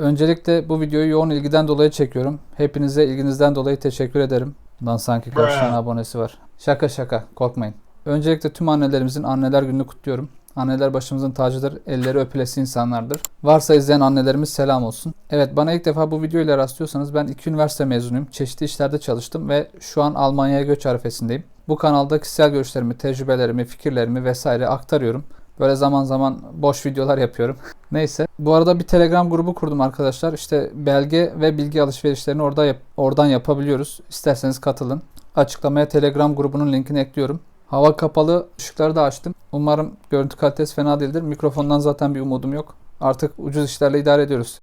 Öncelikle bu videoyu yoğun ilgiden dolayı çekiyorum. Hepinize ilginizden dolayı teşekkür ederim. Lan sanki kaç tane abonesi var. Şaka şaka korkmayın. Öncelikle tüm annelerimizin anneler gününü kutluyorum. Anneler başımızın tacıdır, elleri öpülesi insanlardır. Varsa izleyen annelerimiz selam olsun. Evet bana ilk defa bu video ile rastlıyorsanız ben iki üniversite mezunuyum. Çeşitli işlerde çalıştım ve şu an Almanya'ya göç arifesindeyim. Bu kanalda kişisel görüşlerimi, tecrübelerimi, fikirlerimi vesaire aktarıyorum. Böyle zaman zaman boş videolar yapıyorum. Neyse. Bu arada bir Telegram grubu kurdum arkadaşlar. İşte belge ve bilgi alışverişlerini orada yap- oradan yapabiliyoruz. İsterseniz katılın. Açıklamaya Telegram grubunun linkini ekliyorum. Hava kapalı, ışıkları da açtım. Umarım görüntü kalitesi fena değildir. Mikrofondan zaten bir umudum yok. Artık ucuz işlerle idare ediyoruz.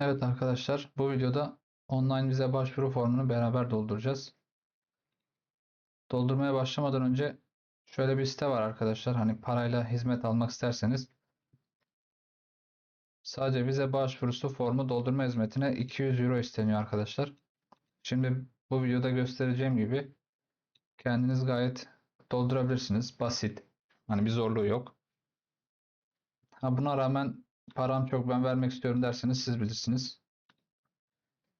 Evet arkadaşlar, bu videoda online vize başvuru formunu beraber dolduracağız. Doldurmaya başlamadan önce şöyle bir site var arkadaşlar. Hani parayla hizmet almak isterseniz sadece vize başvurusu formu doldurma hizmetine 200 euro isteniyor arkadaşlar. Şimdi bu videoda göstereceğim gibi kendiniz gayet doldurabilirsiniz. Basit. Hani bir zorluğu yok. Ha buna rağmen param çok ben vermek istiyorum derseniz siz bilirsiniz.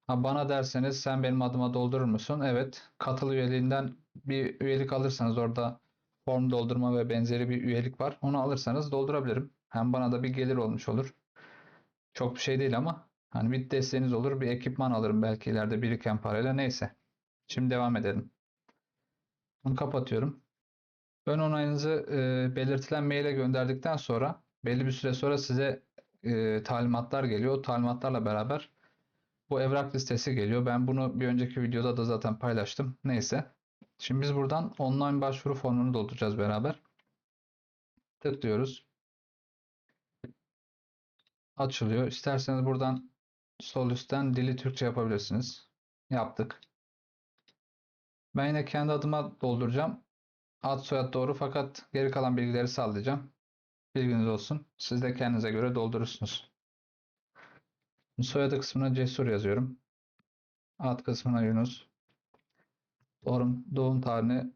Ha bana derseniz sen benim adıma doldurur musun? Evet. Katıl üyeliğinden bir üyelik alırsanız orada form doldurma ve benzeri bir üyelik var. Onu alırsanız doldurabilirim. Hem bana da bir gelir olmuş olur. Çok bir şey değil ama hani bir desteğiniz olur. Bir ekipman alırım belki ileride biriken parayla. Neyse. Şimdi devam edelim. Bunu kapatıyorum. Ön onayınızı e, belirtilen maile gönderdikten sonra belli bir süre sonra size e, talimatlar geliyor. O talimatlarla beraber bu evrak listesi geliyor. Ben bunu bir önceki videoda da zaten paylaştım. Neyse. Şimdi biz buradan online başvuru formunu dolduracağız beraber. Tıklıyoruz. Açılıyor. İsterseniz buradan sol üstten dili Türkçe yapabilirsiniz. Yaptık. Ben yine kendi adıma dolduracağım. Ad soyad doğru fakat geri kalan bilgileri sallayacağım. Bilginiz olsun. Siz de kendinize göre doldurursunuz. Soyadı kısmına Cesur yazıyorum. Ad kısmına Yunus. Doğum, doğum tarihini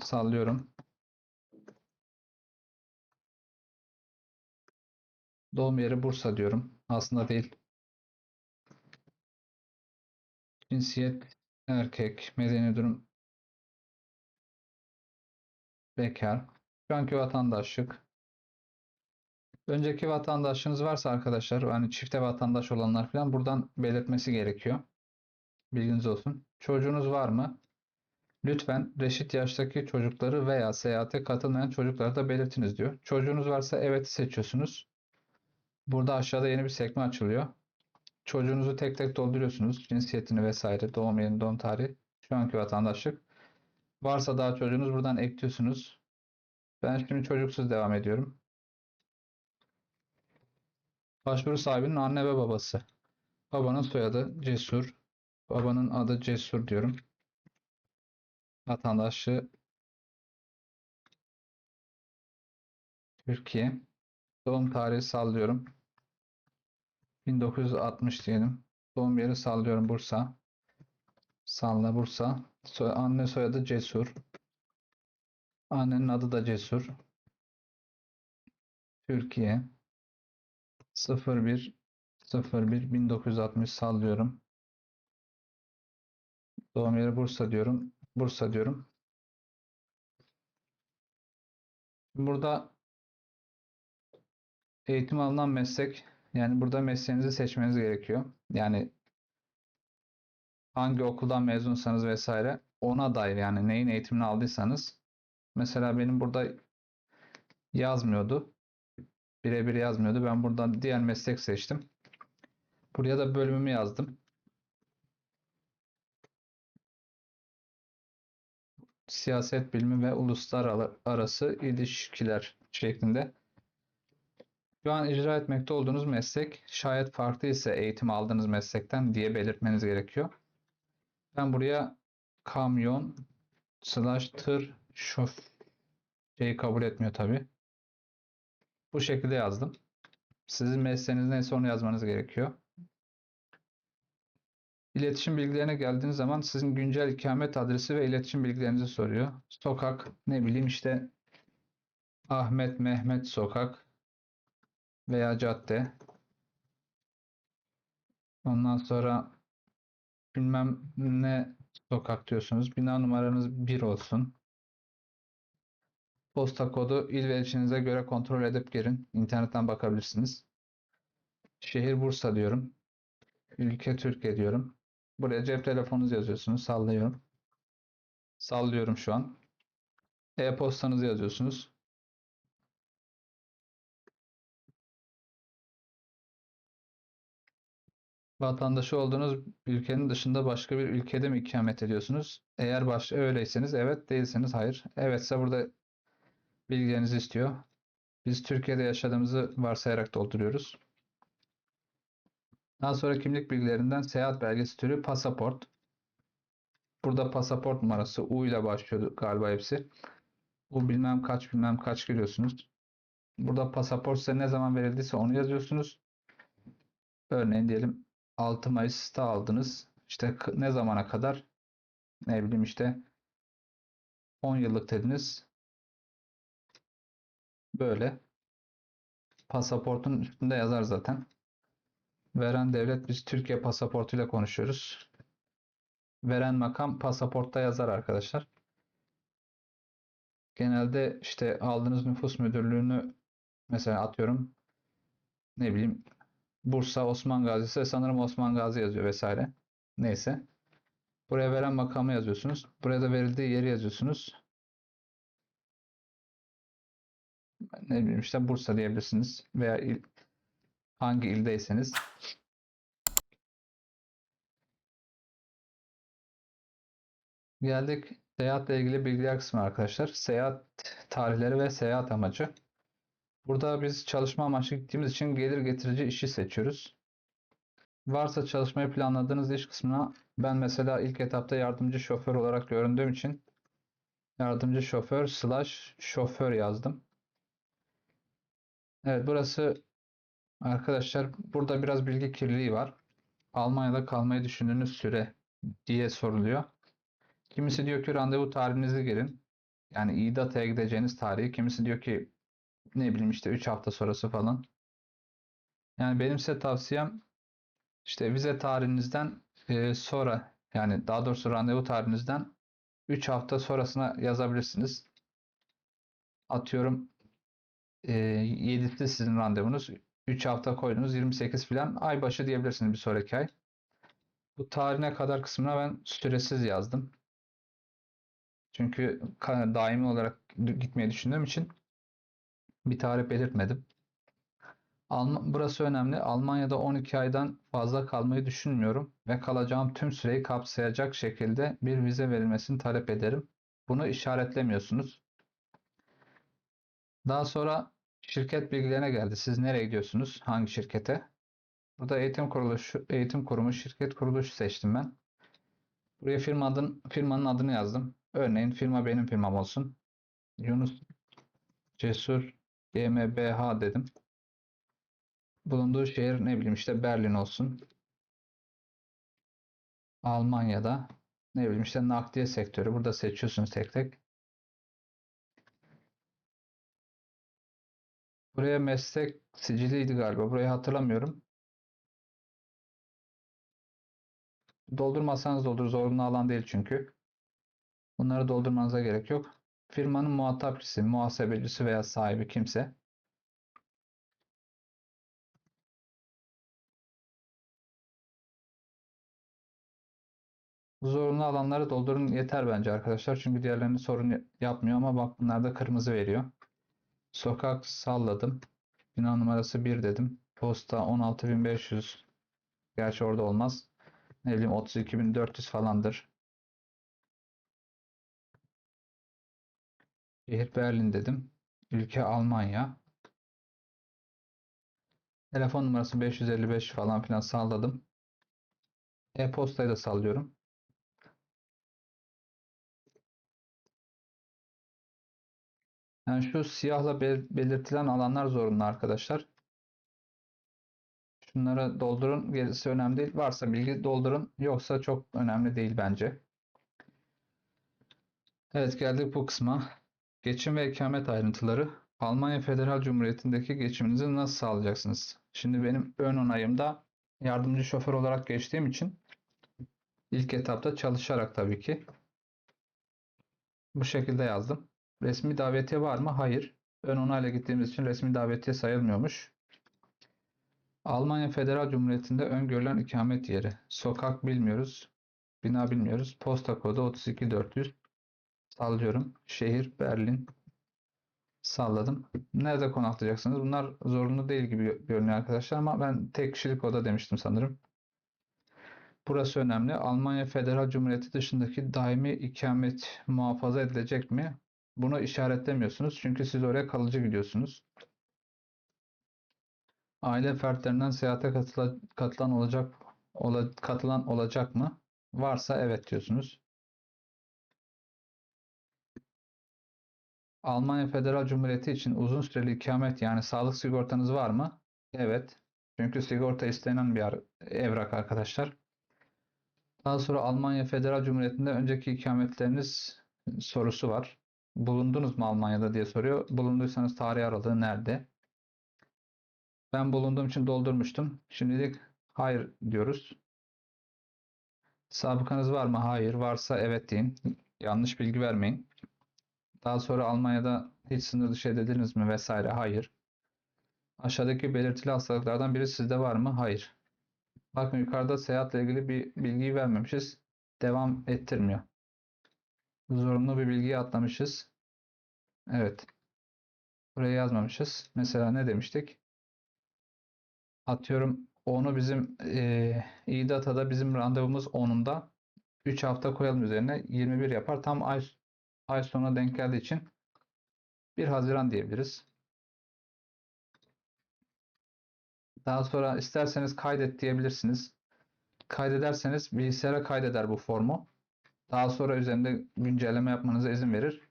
sallıyorum. Doğum yeri Bursa diyorum. Aslında değil. Cinsiyet erkek. Medeni durum bekar. Şu anki vatandaşlık. Önceki vatandaşlığınız varsa arkadaşlar, hani çifte vatandaş olanlar falan buradan belirtmesi gerekiyor. Bilginiz olsun. Çocuğunuz var mı? Lütfen reşit yaştaki çocukları veya seyahate katılmayan çocukları da belirtiniz diyor. Çocuğunuz varsa evet seçiyorsunuz. Burada aşağıda yeni bir sekme açılıyor. Çocuğunuzu tek tek dolduruyorsunuz. Cinsiyetini vesaire, doğum yerini, doğum tarihi, şu anki vatandaşlık. Varsa daha çocuğunuz buradan ekliyorsunuz. Ben şimdi çocuksuz devam ediyorum. Başvuru sahibinin anne ve babası. Babanın soyadı Cesur. Babanın adı Cesur diyorum. Vatandaşlığı Türkiye. Doğum tarihi sallıyorum. 1960 diyelim. Doğum yeri sallıyorum Bursa. Salla Bursa. Soy- anne soyadı Cesur. Annenin adı da Cesur. Türkiye. 01 01 1960 sallıyorum. Doğum yeri Bursa diyorum. Bursa diyorum. Burada eğitim alınan meslek yani burada mesleğinizi seçmeniz gerekiyor. Yani hangi okuldan mezunsanız vesaire ona dair yani neyin eğitimini aldıysanız mesela benim burada yazmıyordu. Birebir yazmıyordu. Ben buradan diğer meslek seçtim. Buraya da bölümümü yazdım. Siyaset bilimi ve uluslararası ilişkiler şeklinde. Şu an icra etmekte olduğunuz meslek şayet farklı ise eğitim aldığınız meslekten diye belirtmeniz gerekiyor. Ben buraya kamyon slash tır şof şeyi kabul etmiyor tabi. Bu şekilde yazdım. Sizin mesleğiniz neyse onu yazmanız gerekiyor. İletişim bilgilerine geldiğiniz zaman sizin güncel ikamet adresi ve iletişim bilgilerinizi soruyor. Sokak, ne bileyim işte Ahmet Mehmet Sokak veya cadde. Ondan sonra bilmem ne sokak diyorsunuz. Bina numaranız 1 olsun. Posta kodu il ve ilçenize göre kontrol edip girin. İnternetten bakabilirsiniz. Şehir Bursa diyorum. Ülke Türkiye diyorum. Buraya cep telefonunuzu yazıyorsunuz. Sallıyorum. Sallıyorum şu an. E-postanızı yazıyorsunuz. Vatandaşı olduğunuz ülkenin dışında başka bir ülkede mi ikamet ediyorsunuz? Eğer baş öyleyseniz evet, değilseniz hayır. Evetse burada bilgilerinizi istiyor. Biz Türkiye'de yaşadığımızı varsayarak dolduruyoruz. Daha sonra kimlik bilgilerinden seyahat belgesi türü pasaport. Burada pasaport numarası U ile başlıyordu galiba hepsi. U bilmem kaç bilmem kaç giriyorsunuz. Burada pasaport size ne zaman verildiyse onu yazıyorsunuz. Örneğin diyelim 6 Mayıs'ta aldınız. İşte ne zamana kadar? Ne bileyim işte 10 yıllık dediniz. Böyle. Pasaportun üstünde yazar zaten. Veren devlet biz Türkiye pasaportuyla konuşuyoruz. Veren makam pasaportta yazar arkadaşlar. Genelde işte aldığınız nüfus müdürlüğünü mesela atıyorum ne bileyim Bursa Osman Gazi ise sanırım Osman Gazi yazıyor vesaire. Neyse. Buraya veren makamı yazıyorsunuz. Buraya da verildiği yeri yazıyorsunuz. Ne bileyim işte Bursa diyebilirsiniz veya il, hangi ildeyseniz. Geldik seyahatle ilgili bilgiler kısmı arkadaşlar. Seyahat tarihleri ve seyahat amacı. Burada biz çalışma amaçlı gittiğimiz için gelir getirici işi seçiyoruz. Varsa çalışmayı planladığınız iş kısmına ben mesela ilk etapta yardımcı şoför olarak göründüğüm için yardımcı şoför slash şoför yazdım. Evet burası arkadaşlar burada biraz bilgi kirliliği var. Almanya'da kalmayı düşündüğünüz süre diye soruluyor. Kimisi diyor ki randevu tarihinizi girin. Yani İDAT'a gideceğiniz tarihi. Kimisi diyor ki ne bileyim işte 3 hafta sonrası falan. Yani benim size tavsiyem işte vize tarihinizden e, sonra yani daha doğrusu randevu tarihinizden 3 hafta sonrasına yazabilirsiniz. Atıyorum e, 7'si sizin randevunuz. 3 hafta koydunuz 28 falan ay başı diyebilirsiniz bir sonraki ay. Bu tarihine kadar kısmına ben süresiz yazdım. Çünkü daimi olarak gitmeyi düşündüğüm için bir tarih belirtmedim. Alm burası önemli. Almanya'da 12 aydan fazla kalmayı düşünmüyorum ve kalacağım tüm süreyi kapsayacak şekilde bir vize verilmesini talep ederim. Bunu işaretlemiyorsunuz. Daha sonra şirket bilgilerine geldi. Siz nereye gidiyorsunuz? Hangi şirkete? Burada eğitim kuruluşu, eğitim kurumu, şirket kuruluşu seçtim ben. Buraya firma adın, firmanın adını yazdım. Örneğin firma benim firmam olsun. Yunus Cesur GmbH dedim. Bulunduğu şehir ne bileyim işte Berlin olsun. Almanya'da ne bileyim işte nakliye sektörü. Burada seçiyorsunuz tek tek. Buraya meslek siciliydi galiba. Burayı hatırlamıyorum. Doldurmazsanız da olur. Zorunlu alan değil çünkü. Bunları doldurmanıza gerek yok. Firmanın muhatap kişisi, muhasebecisi veya sahibi kimse. Zorunlu alanları doldurun yeter bence arkadaşlar. Çünkü diğerlerini sorun yapmıyor ama bak bunlarda kırmızı veriyor. Sokak salladım. Bina numarası 1 dedim. Posta 16500. Gerçi orada olmaz. Ne bileyim 32400 falandır. Şehir Berlin dedim. Ülke Almanya. Telefon numarası 555 falan filan salladım. E-postayı da sallıyorum. Yani şu siyahla bel- belirtilen alanlar zorunlu arkadaşlar. Şunları doldurun. Gerisi önemli değil. Varsa bilgi doldurun. Yoksa çok önemli değil bence. Evet geldik bu kısma. Geçim ve ikamet ayrıntıları. Almanya Federal Cumhuriyeti'ndeki geçiminizi nasıl sağlayacaksınız? Şimdi benim ön onayımda yardımcı şoför olarak geçtiğim için ilk etapta çalışarak tabii ki bu şekilde yazdım. Resmi davetiye var mı? Hayır. Ön onayla gittiğimiz için resmi davetiye sayılmıyormuş. Almanya Federal Cumhuriyeti'nde öngörülen ikamet yeri. Sokak bilmiyoruz. Bina bilmiyoruz. Posta kodu 32400. Sallıyorum. Şehir Berlin. Salladım. Nerede konaklayacaksınız? Bunlar zorunlu değil gibi görünüyor arkadaşlar ama ben tek kişilik oda demiştim sanırım. Burası önemli. Almanya Federal Cumhuriyeti dışındaki daimi ikamet muhafaza edilecek mi? Bunu işaretlemiyorsunuz çünkü siz oraya kalıcı gidiyorsunuz. Aile fertlerinden seyahate katıla- katılan olacak ola- katılan olacak mı? Varsa evet diyorsunuz. Almanya Federal Cumhuriyeti için uzun süreli ikamet yani sağlık sigortanız var mı? Evet. Çünkü sigorta istenen bir evrak arkadaşlar. Daha sonra Almanya Federal Cumhuriyeti'nde önceki ikametleriniz sorusu var. Bulundunuz mu Almanya'da diye soruyor. Bulunduysanız tarih aralığı nerede? Ben bulunduğum için doldurmuştum. Şimdilik hayır diyoruz. Sabıkanız var mı? Hayır. Varsa evet deyin. Yanlış bilgi vermeyin. Daha sonra Almanya'da hiç sınır dışı edildiniz mi vesaire? Hayır. Aşağıdaki belirtili hastalıklardan biri sizde var mı? Hayır. Bakın yukarıda seyahatle ilgili bir bilgiyi vermemişiz. Devam ettirmiyor. Zorunlu bir bilgiyi atlamışız. Evet. Buraya yazmamışız. Mesela ne demiştik? Atıyorum onu bizim eee İDATA'da bizim randevumuz 10'unda 3 hafta koyalım üzerine 21 yapar. Tam ay ay sonuna denk geldiği için 1 Haziran diyebiliriz. Daha sonra isterseniz kaydet diyebilirsiniz. Kaydederseniz bilgisayara kaydeder bu formu. Daha sonra üzerinde güncelleme yapmanıza izin verir.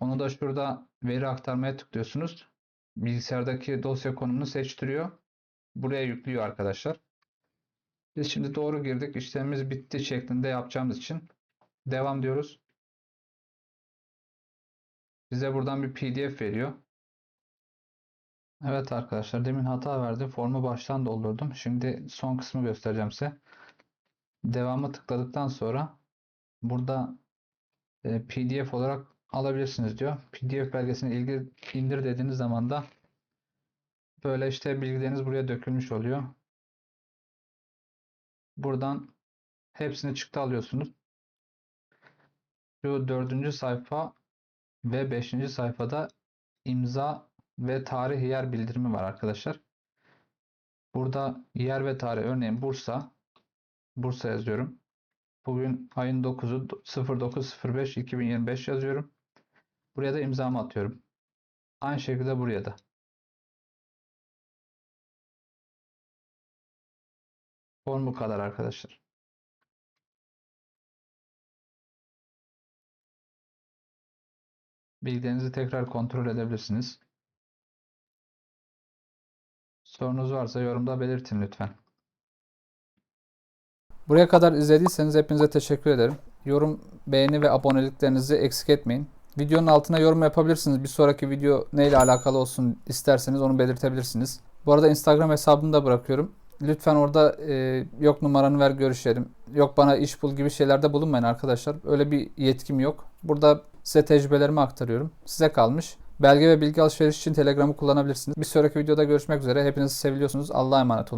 Onu da şurada veri aktarmaya tıklıyorsunuz. Bilgisayardaki dosya konumunu seçtiriyor. Buraya yüklüyor arkadaşlar. Biz şimdi doğru girdik. İşlemimiz bitti şeklinde yapacağımız için devam diyoruz. Bize buradan bir PDF veriyor. Evet arkadaşlar demin hata verdi. Formu baştan doldurdum. Şimdi son kısmı göstereceğim size. Devamı tıkladıktan sonra burada e, PDF olarak alabilirsiniz diyor. PDF belgesini ilgili indir dediğiniz zaman da böyle işte bilgileriniz buraya dökülmüş oluyor. Buradan hepsini çıktı alıyorsunuz. Şu dördüncü sayfa ve beşinci sayfada imza ve tarih yer bildirimi var arkadaşlar. Burada yer ve tarih örneğin Bursa. Bursa yazıyorum. Bugün ayın 9'u 09.05.2025 yazıyorum. Buraya da imzamı atıyorum. Aynı şekilde buraya da. Form bu kadar arkadaşlar. Bilgilerinizi tekrar kontrol edebilirsiniz. Sorunuz varsa yorumda belirtin lütfen. Buraya kadar izlediyseniz hepinize teşekkür ederim. Yorum, beğeni ve aboneliklerinizi eksik etmeyin. Videonun altına yorum yapabilirsiniz. Bir sonraki video neyle alakalı olsun isterseniz onu belirtebilirsiniz. Bu arada Instagram hesabını da bırakıyorum. Lütfen orada e, yok numaranı ver görüşelim. Yok bana iş bul gibi şeylerde bulunmayın arkadaşlar. Öyle bir yetkim yok. Burada size tecrübelerimi aktarıyorum. Size kalmış. Belge ve bilgi alışveriş için Telegram'ı kullanabilirsiniz. Bir sonraki videoda görüşmek üzere. Hepinizi seviliyorsunuz. Allah'a emanet olun.